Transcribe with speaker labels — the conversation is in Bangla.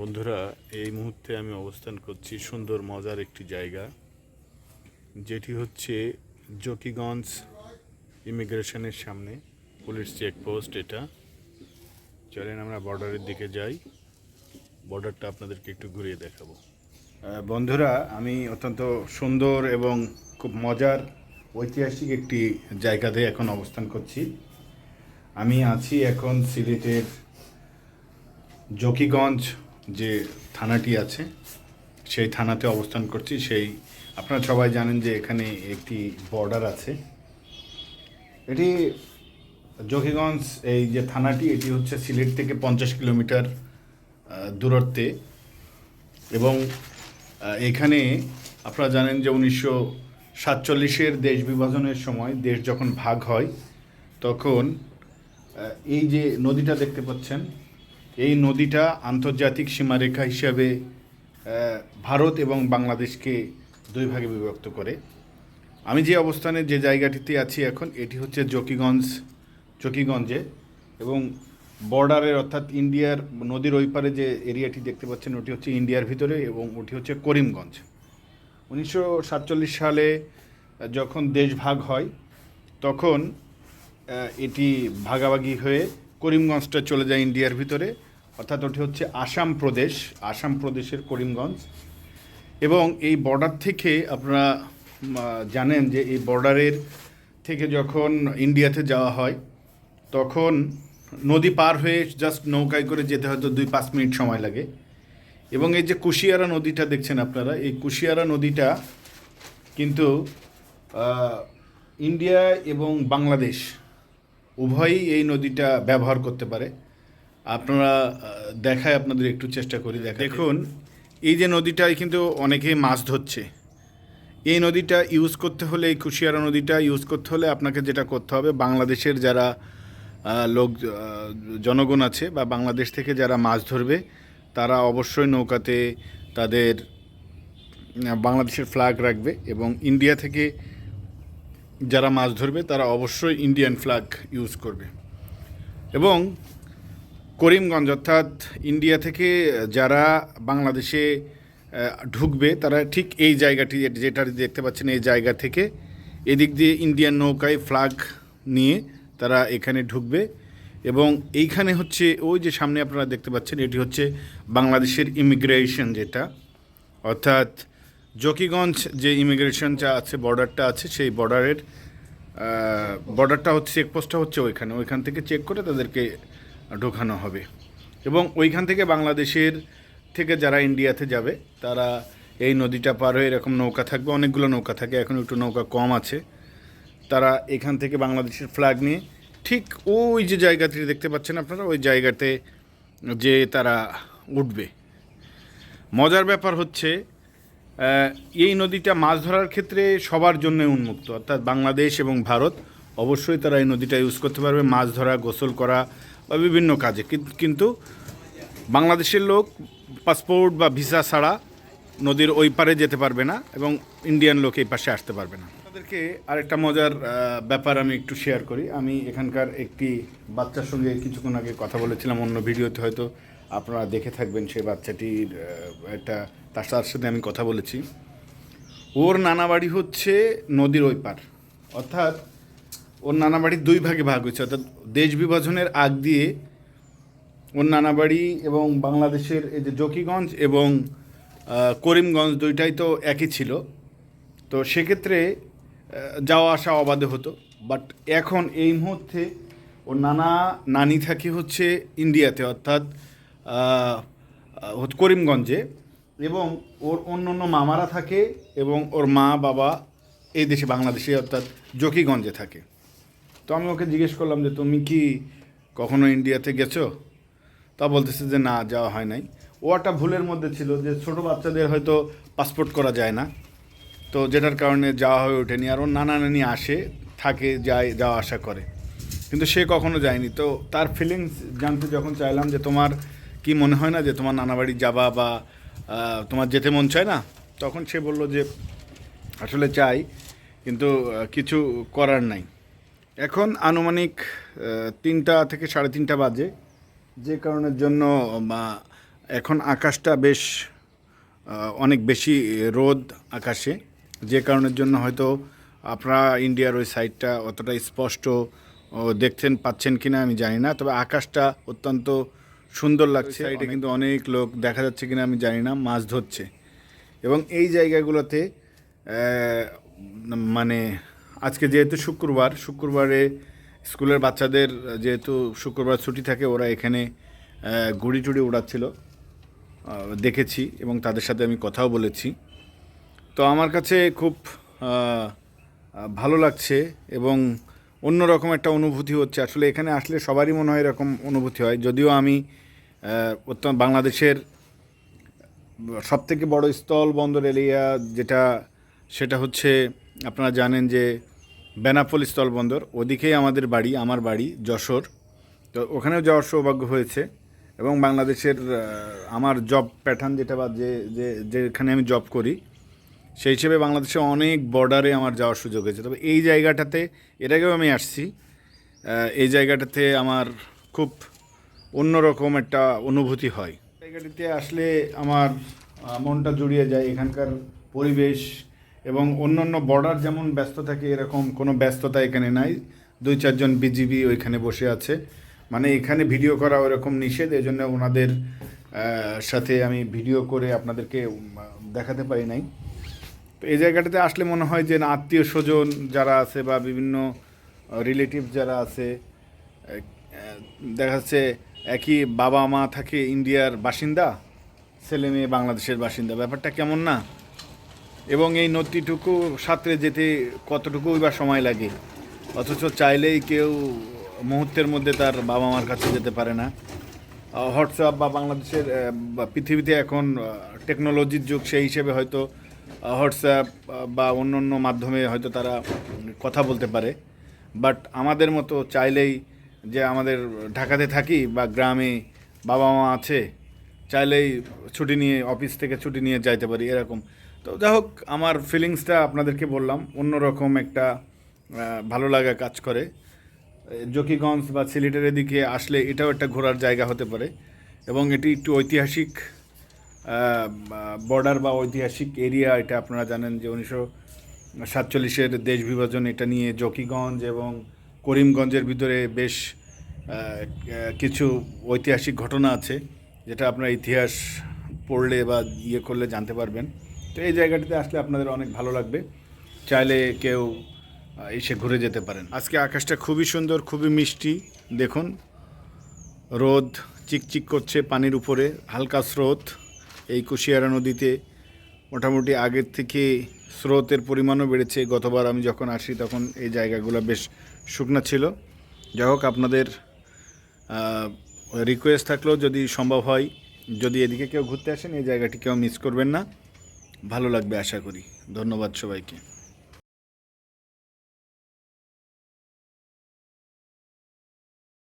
Speaker 1: বন্ধুরা, এই মুহূর্তে আমি অবস্থান করছি সুন্দর, মজার একটি জায়গা, যেটি হচ্ছে জকিগঞ্জ ইমিগ্রেশনের সামনে, পুলিশ চেকপোস্ট এটা। চলেন আমরা বর্ডারের দিকে যাই। বর্ডারটা আপনাদেরকে একটু ঘুরিয়ে দেখাবো। বন্ধুরা, আমি অত্যন্ত সুন্দর এবং খুব মজার, ঐতিহাসিক একটি জায়গাতে এখন অবস্থান করছি। আমি আছি এখন সিলেটের জকিগঞ্জ যে থানাটি আছে, সেই থানাতে অবস্থান করছি। সেই, আপনারা সবাই জানেন যে এখানে একটি বর্ডার আছে। এটি জকিগঞ্জ এই যে থানাটি, এটি হচ্ছে সিলেট থেকে পঞ্চাশ কিলোমিটার দূরত্বে। এবং এখানে আপনারা জানেন যে উনিশশো সাতচল্লিশের দেশ বিভাজনের সময় দেশ যখন ভাগ হয়, তখন এই যে নদীটা দেখতে পাচ্ছেন এই নদীটা আন্তর্জাতিক সীমারেখা হিসাবে ভারত এবং বাংলাদেশকে দুই ভাগে বিভক্ত করে। আমি যে অবস্থানে যে জায়গাটিতে আছি এখন, এটি হচ্ছে জকিগঞ্জ, জকিগঞ্জে এবং বর্ডারের অর্থাৎ ইন্ডিয়ার নদীর ওই পারে যে এরিয়াটি দেখতে পাচ্ছেন, ওটি হচ্ছে ইন্ডিয়ার ভিতরে এবং ওটি হচ্ছে করিমগঞ্জ। উনিশশো সাতচল্লিশ সালে যখন দেশ ভাগ হয়, তখন এটি ভাগাভাগি হয়ে করিমগঞ্জটা চলে যায় ইন্ডিয়ার ভিতরে। অর্থাৎ ওটি হচ্ছে আসাম প্রদেশ, আসাম প্রদেশের করিমগঞ্জ। এবং এই বর্ডার থেকে আপনারা জানেন যে এই বর্ডারের থেকে যখন ইন্ডিয়াতে যাওয়া হয়, তখন নদী পার হয়ে জাস্ট নৌকায় করে যেতে হয়তো দুই পাঁচ মিনিট সময় লাগে। এবং এই যে কুশিয়ারা নদীটা দেখছেন আপনারা, এই কুশিয়ারা নদীটা কিন্তু ইন্ডিয়া এবং বাংলাদেশ উভয়ই এই নদীটা ব্যবহার করতে পারে। আপনারা দেখায় আপনাদের একটু চেষ্টা করি দেখা দেখুন, এই যে নদীটায় কিন্তু অনেকেই মাছ ধরছে। এই নদীটা ইউজ করতে হলে, এই কুশিয়ারা নদীটা ইউজ করতে হলে আপনাকে যেটা করতে হবে, বাংলাদেশের যারা লোক জনগণ আছে বা বাংলাদেশ থেকে যারা মাছ ধরবে, তারা অবশ্যই নৌকাতে তাদের বাংলাদেশের ফ্ল্যাগ রাখবে এবং ইন্ডিয়া থেকে যারা মাছ ধরবে, তারা অবশ্যই ইন্ডিয়ান ফ্ল্যাগ ইউজ করবে। এবং করিমগঞ্জ অর্থাৎ ইন্ডিয়া থেকে যারা বাংলাদেশে ঢুকবে, তারা ঠিক এই জায়গাটি, যেটা দেখতে পাচ্ছেন এই জায়গা থেকে এদিক দিয়ে ইন্ডিয়ান নৌকায় ফ্ল্যাগ নিয়ে তারা এখানে ঢুকবে। এবং এইখানে হচ্ছে, ওই যে সামনে আপনারা দেখতে পাচ্ছেন, এটি হচ্ছে বাংলাদেশের ইমিগ্রেশন যেটা। অর্থাৎ জকিগঞ্জ যে ইমিগ্রেশনটা আছে, বর্ডারটা আছে, সেই বর্ডারের বর্ডারটা হচ্ছে, চেকপোস্টটা হচ্ছে ওইখানে। ওইখান থেকে চেক করে তাদেরকে ঢোকানো হবে। এবং ওইখান থেকে বাংলাদেশের থেকে যারা ইন্ডিয়াতে যাবে, তারা এই নদীটা পার হয়ে এরকম নৌকা থাকবে, অনেকগুলো নৌকা থাকে, এখন একটু নৌকা কম আছে। তারা এখান থেকে বাংলাদেশের ফ্ল্যাগ নিয়ে, ঠিক ওই যে জায়গাটি দেখতে পাচ্ছেন আপনারা, ওই জায়গাতে যে তারা উঠবে। মজার ব্যাপার হচ্ছে এই নদীটা মাছ ধরার ক্ষেত্রে সবার জন্য উন্মুক্ত, অর্থাৎ বাংলাদেশ এবং ভারত, অবশ্যই তারা এই নদীটা ইউজ করতে পারবে, মাছ ধরা, গোসল করা বা বিভিন্ন কাজে। কিন- কিন্তু বাংলাদেশের লোক পাসপোর্ট বা ভিসা ছাড়া নদীর ওই পারে যেতে পারবে না এবং ইন্ডিয়ান লোক এই পাশে আসতে পারবে না। আপনাদেরকে আরেকটা মজার ব্যাপার আমি একটু শেয়ার করি। আমি এখানকার একটি বাচ্চার সঙ্গে কিছুক্ষণ আগে কথা বলেছিলাম, অন্য ভিডিওতে হয়তো আপনারা দেখে থাকবেন সেই বাচ্চাটির একটা, তার তার সাথে আমি কথা বলেছি। ওর নানা বাড়ি হচ্ছে নদীর ওই পার অর্থাৎ ওর নানা বাড়ির দুই ভাগে ভাগ হয়েছে। অর্থাৎ দেশ বিভাজনের আগ দিয়ে ওর নানা বাড়ি এবং বাংলাদেশের এই যে জকিগঞ্জ এবং করিমগঞ্জ দুইটাই তো একই ছিল। তো সেক্ষেত্রে যাওয়া আসা অবাধে হতো। বাট এখন এই মুহূর্তে ওর নানা নানি থাকে হচ্ছে ইন্ডিয়াতে। অর্থাৎ করিমগঞ্জে এবং ওর অন্য অন্য মামারা থাকে এবং ওর মা, বাবা এই দেশে বাংলাদেশে, অর্থাৎ জকিগঞ্জে থাকে। তো আমি ওকে জিজ্ঞেস করলাম যে, তুমি কি কখনো ইন্ডিয়াতে গেছো? তা বলতেছে যে, না, যাওয়া হয় নাই। ও একটা ভুলের মধ্যে ছিল যে, ছোটো বাচ্চাদের হয়তো পাসপোর্ট করা যায় না। তো যেটার কারণে যাওয়া হয়ে ওঠেনি আর ওর নানা নানি আসে, থাকে, যায়, যাওয়া আসা করে। কিন্তু সে কখনো যায়নি। তো তার ফিলিংস জানতে যখন চাইলাম যে, তোমার কি মনে হয় না যে তোমার নানা বাড়ি যাবা বা তোমার যেতে মন চায় না? তখন সে বলল যে আসলে চাই কিন্তু কিছু করার নাই। এখন আনুমানিক তিনটা থেকে সাড়ে তিনটা বাজে। যে কারণের জন্য এখন আকাশটা বেশ অনেক বেশি রোদ আকাশে। যে কারণের জন্য হয়তো আপনারা ইন্ডিয়ার ওই সাইডটা অতটা স্পষ্ট ও, দেখছেন পাচ্ছেন কিনা আমি জানি না। তবে আকাশটা অত্যন্ত সুন্দর লাগছে। এটা কিন্তু অনেক লোক দেখা যাচ্ছে কিনা আমি জানি না মাছ ধরছে। এবং এই জায়গাগুলোতে মানে আজকে যেহেতু শুক্রবার শুক্রবারে স্কুলের বাচ্চাদের যেহেতু শুক্রবার ছুটি থাকে ওরা এখানে গুড়ি টুড়ি উড়াচ্ছিল। দেখেছি এবং তাদের সাথে আমি কথাও বলেছি। তো আমার কাছে খুব ভালো লাগছে এবং অন্যরকম একটা অনুভূতি হচ্ছে। আসলে এখানে আসলে সবারই মনে হয় এরকম অনুভূতি হয়। যদিও আমি অত্যন্ত বাংলাদেশের সব থেকে বড় স্থল বন্দর এরিয়া যেটা, সেটা হচ্ছে, আপনারা জানেন যে বেনাপোল স্থল বন্দর। ওদিকেই আমাদের বাড়ি, আমার বাড়ি, যশোর। তো ওখানেও যাওয়ার সৌভাগ্য হয়েছে এবং বাংলাদেশের আমার জব প্যাটার্ন যেটা বা যে যেখানে আমি জব করি সেই হিসেবে বাংলাদেশে অনেক বর্ডারে আমার যাওয়ার সুযোগ হয়েছে। তবে এই জায়গাটাতে, এর আগেও আমি আসছি এই জায়গাটাতে আমার খুব অন্যরকম একটা অনুভূতি হয়। জায়গাটিতে আসলে আমার মনটা জুড়িয়ে যায় এখানকার পরিবেশ এবং অন্য অন্য বর্ডার যেমন ব্যস্ত থাকে, এরকম কোনো ব্যস্ততা এখানে নাই। দুই চারজন বিজিবি ওইখানে বসে আছে। মানে এখানে ভিডিও করা ওরকম নিষেধ এই জন্য ওনাদের সাথে আমি ভিডিও করে আপনাদেরকে দেখাতে পারি নাই। তো এই জায়গাটাতে আসলে মনে হয় যে আত্মীয় স্বজন যারা আছে বা বিভিন্ন রিলেটিভ যারা আছে দেখা যাচ্ছে একই বাবা মা থাকে ইন্ডিয়ার বাসিন্দা, ছেলে মেয়ে বাংলাদেশের বাসিন্দা। ব্যাপারটা কেমন না? এবং এই নদীটুকু সাঁতরে যেতে কতটুকুই বা সময় লাগে? অথচ চাইলেই কেউ মুহূর্তের মধ্যে তার বাবা মার কাছে যেতে পারে না। হোয়াটসঅ্যাপ বা বাংলাদেশের পৃথিবীতে এখন টেকনোলজির যুগ, সেই হিসেবে হয়তো হোয়াটসঅ্যাপ বা অন্য অন্য মাধ্যমে হয়তো তারা কথা বলতে পারে। বাট আমাদের মতো চাইলেই যে আমাদের ঢাকাতে থাকি বা গ্রামে বাবা মা আছে, চাইলেই ছুটি নিয়ে, অফিস থেকে ছুটি নিয়ে যাইতে পারি এরকম। তো যাই হোক আমার ফিলিংসটা আপনাদেরকে বললাম অন্যরকম একটা ভালো লাগা কাজ করে। জকিগঞ্জ বা সিলেটের এদিকে আসলে এটাও একটা ঘোরার জায়গা হতে পারে। এবং এটি একটু ঐতিহাসিক বর্ডার বা ঐতিহাসিক এরিয়া, এটা আপনারা জানেন যে উনিশশো সাতচল্লিশের দেশ বিভাজন এটা নিয়ে জকিগঞ্জ এবং করিমগঞ্জের ভিতরে বেশ কিছু ঐতিহাসিক ঘটনা আছে, যেটা আপনারা ইতিহাস পড়লে বা ইয়ে করলে জানতে পারবেন। তো এই জায়গাটিতে আসলে আপনাদের অনেক ভালো লাগবে। চাইলে কেউ এসে ঘুরে যেতে পারেন। আজকে আকাশটা খুবই সুন্দর, খুবই মিষ্টি, দেখুন। রোদ চিকচিক করছে পানির উপরে, হালকা স্রোত। এই কুশিয়ারা নদীতে মোটামুটি আগের থেকে স্রোতের পরিমাণও বেড়েছে। গতবার আমি যখন আসি তখন এই জায়গাগুলো বেশ শুকনা ছিল। যাই হোক, আপনাদের রিকোয়েস্ট থাকলেও যদি সম্ভব হয়, যদি এদিকে কেউ ঘুরতে আসেন, এই জায়গাটি কেউ মিস করবেন না। ভালো লাগবে আশা করি। ধন্যবাদ সবাইকে।